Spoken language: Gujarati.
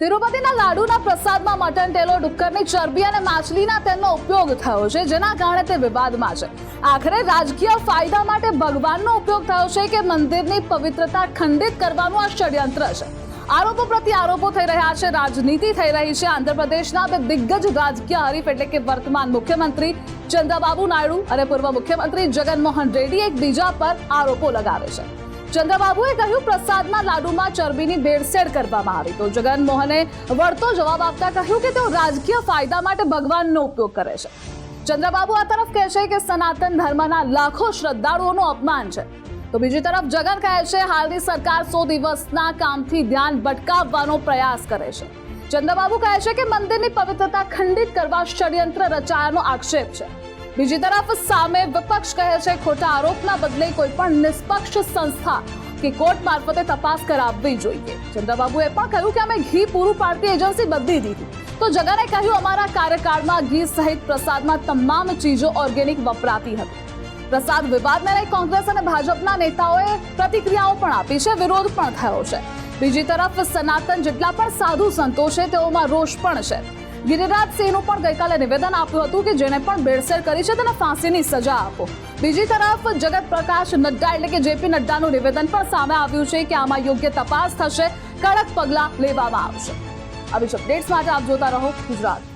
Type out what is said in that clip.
તિરુપતિના લાડુના પ્રસાદમાં મટન, ટેલો, ડુક્કરની ચરબી અને માછલીના તેલનો ઉપયોગ થયો છે, જેના કારણે તે વિવાદમાં છે. આખરે રાજકીય ફાયદા માટે ભગવાનનો ઉપયોગ થયો છે કે મંદિરની પવિત્રતા ખંડિત કરવાનું આ ષડયંત્ર છે? આરોપો પ્રતિ આરોપો થઈ રહ્યા છે, રાજનીતિ થઈ રહી છે. આંધ્રપ્રદેશના બે દિગ્ગજ રાજકીય હરીફ એટલે કે વર્તમાન મુખ્યમંત્રી ચંદ્રબાબુ નાયડુ અને પૂર્વ મુખ્યમંત્રી જગનમોહન રેડ્ડી એકબીજા પર આરોપો લગાવે છે. ચંદ્રબાબુએ કહ્યું પ્રસાદના લાડુમાં ચરબીની ભેળસેળ કરવામાં આવી. તો જગનમોહને વળતો જવાબ આપતા કહ્યું કે તેઓ રાજકીય ફાયદા માટે ભગવાનનો ઉપયોગ કરે છે. ચંદ્રબાબુ આ તરફ કહે છે કે સનાતન ધર્મના લાખો શ્રદ્ધાળુઓનું અપમાન છે. તો બીજી તરફ જગન કહે છે, હાલની સરકાર સો દિવસના કામથી ધ્યાન ભટકાવવાનો પ્રયાસ કરે છે. ચંદ્રબાબુ કહે છે કે મંદિરની પવિત્રતા ખંડિત કરવા ષડયંત્ર રચાયાનો આક્ષેપ છે. બીજી તરફ સામે વિપક્ષ કહે છે, ખોટા આરોપના બદલે કોઈ પણ નિષ્પક્ષ સંસ્થા કે કોર્ટ મારફતે તપાસ કરાવવી જોઈએ. ચંદ્રબાબુએ પણ કહ્યું કે અમે ઘી પૂરું પાડતી એજન્સી બદલી દીધી. તો જગાને કહ્યું, અમારા કાર્યકાળમાં ઘી સહિત પ્રસાદમાં તમામ ચીજો ઓર્ગેનિક વપરાતી હતી. પ્રસાદ વિવાદને લઈ કોંગ્રેસ અને ભાજપના નેતાઓએ પ્રતિક્રિયાઓ પણ આપી છે, વિરોધ પણ થયો છે. બીજી તરફ સનાતન જેટલા પણ સાધુ સંતો છે, તેઓમાં રોષ પણ છે. ગિરિરાજ સિંહનું પણ ગઈકાલે નિવેદન આપ્યું હતું કે જેને પણ બેડસેર કરી છે તેને ફાંસીની સજા આપો. બીજી તરફ જગત પ્રકાશ નડ્ડા એટલે કે જેપી નડ્ડાનું નિવેદન પણ સામે આવ્યું છે કે આમાં યોગ્ય તપાસ થશે, કડક પગલાં લેવામાં આવશે. આવી જ અપડેટ્સ માટે આપ જોતા રહો ગુજરાત.